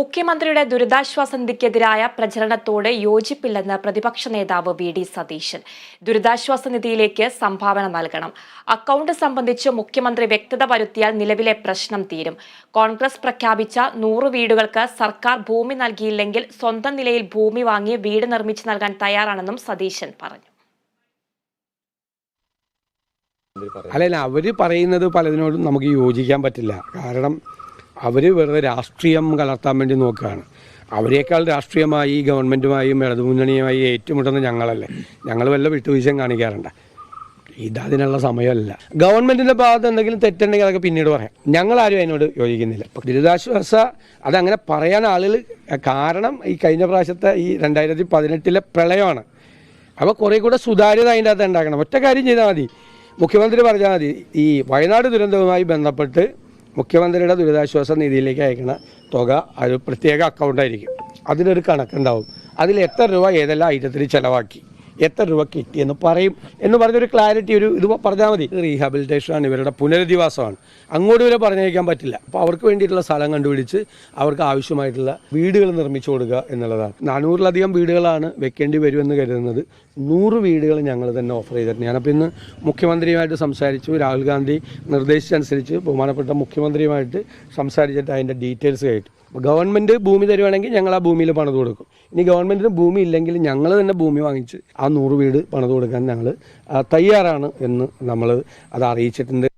മുഖ്യമന്ത്രിയുടെ ദുരിതാശ്വാസ നിധിക്കെതിരായ പ്രചരണത്തോട് യോജിപ്പില്ലെന്ന് പ്രതിപക്ഷ നേതാവ് വി ഡി സതീശൻ. ദുരിതാശ്വാസ നിധിയിലേക്ക് സംഭാവന നൽകണം. അക്കൗണ്ട് സംബന്ധിച്ച് മുഖ്യമന്ത്രി വ്യക്തത വരുത്തിയാൽ നിലവിലെ പ്രശ്നം തീരും. കോൺഗ്രസ് പ്രഖ്യാപിച്ച നൂറ് വീടുകൾക്ക് സർക്കാർ ഭൂമി നൽകിയില്ലെങ്കിൽ സ്വന്തം നിലയിൽ ഭൂമി വാങ്ങി വീട് നിർമ്മിച്ചു നൽകാൻ തയ്യാറാണെന്നും സതീശൻ പറഞ്ഞു. അല്ല അവർ പറയുന്നത് പലതിനോടും നമുക്ക് യോജിക്കാൻ പറ്റില്ല. കാരണം അവർ വെറുതെ രാഷ്ട്രീയം കലർത്താൻ വേണ്ടി നോക്കുകയാണ്. അവരെക്കാൾ രാഷ്ട്രീയമായി ഗവൺമെന്റുമായും ഇടതുമുന്നണിയുമായി ഏറ്റുമുട്ടുന്ന ഞങ്ങളല്ലേ. ഞങ്ങൾ വല്ല വിട്ടുവീഴ്ചയും കാണിക്കാറുണ്ട്. ഇതതിനുള്ള സമയമല്ല. ഗവൺമെന്റിന്റെ ഭാഗത്ത് എന്തെങ്കിലും തെറ്റുണ്ടെങ്കിൽ അതൊക്കെ പിന്നീട് പറയാം. ഞങ്ങളാരും അതിനോട് യോജിക്കുന്നില്ല. ദുരിതാശ്വാസ അതങ്ങനെ പറയാൻ ആളുകൾ കാരണം ഈ കഴിഞ്ഞ പ്രാവശ്യത്തെ ഈ രണ്ടായിരത്തി പതിനെട്ടിലെ പ്രളയമാണ്. അപ്പോൾ കുറേ കൂടെ സുതാര്യത അതിന്റെ അകത്ത് ഉണ്ടാക്കണം. ഒറ്റ കാര്യം ചെയ്താൽ മതി. മുഖ്യമന്ത്രി പറഞ്ഞാൽ മതി. ഈ വയനാട് ദുരന്തവുമായി ബന്ധപ്പെട്ട് മുഖ്യമന്ത്രിയുടെ ദുരിതാശ്വാസ നിധിയിലേക്ക് അയക്കുന്ന തുക ഒരു പ്രത്യേക അക്കൗണ്ടായിരിക്കും അതിനൊരു കണക്കുണ്ടാവും. അതിൽ എത്ര രൂപ ഏതെല്ലാം ഐറ്റത്തിൽ ചിലവാക്കി? എത്ര രൂപ കിട്ടിയെന്ന് പറയും എന്ന് പറഞ്ഞൊരു ക്ലാരിറ്റി ഒരു ഇത് പറഞ്ഞാൽ മതി. റീഹാബിലിറ്റേഷനാണ് ഇവരുടെ പുനരധിവാസമാണ്. അങ്ങോട്ട് വരെ പറഞ്ഞേക്കാൻ പറ്റില്ല. അപ്പോൾ അവർക്ക് വേണ്ടിയിട്ടുള്ള സ്ഥലം കണ്ടുപിടിച്ച് അവർക്ക് ആവശ്യമായിട്ടുള്ള വീടുകൾ നിർമ്മിച്ചു കൊടുക്കുക എന്നുള്ളതാണ്. നാനൂറിലധികം വീടുകളാണ് വെക്കേണ്ടി വരുമെന്ന് കരുതുന്നത്. നൂറ് വീടുകൾ ഞങ്ങൾ തന്നെ ഓഫർ ചെയ്തിട്ടുണ്ട്. ഞാനപ്പോൾ ഇന്ന് മുഖ്യമന്ത്രിയുമായിട്ട് സംസാരിച്ചു രാഹുൽ ഗാന്ധി നിർദ്ദേശിച്ചനുസരിച്ച് ബഹുമാനപ്പെട്ട മുഖ്യമന്ത്രിയുമായിട്ട് സംസാരിച്ചിട്ട് അതിന്റെ ഡീറ്റെയിൽസ് കേട്ടു. ഗവൺമെന്റ് ഭൂമി തരുവാണെങ്കിൽ ഞങ്ങൾ ആ ഭൂമിയിൽ പണിത് കൊടുക്കും. ഇനി ഗവൺമെന്റിന് ഭൂമി ഇല്ലെങ്കിൽ ഞങ്ങൾ തന്നെ ഭൂമി വാങ്ങിച്ച് ആ നൂറ് വീട് പണിത് കൊടുക്കാൻ ഞങ്ങൾ തയ്യാറാണ് എന്ന് നമ്മൾ അത് അറിയിച്ചിട്ടുണ്ട്.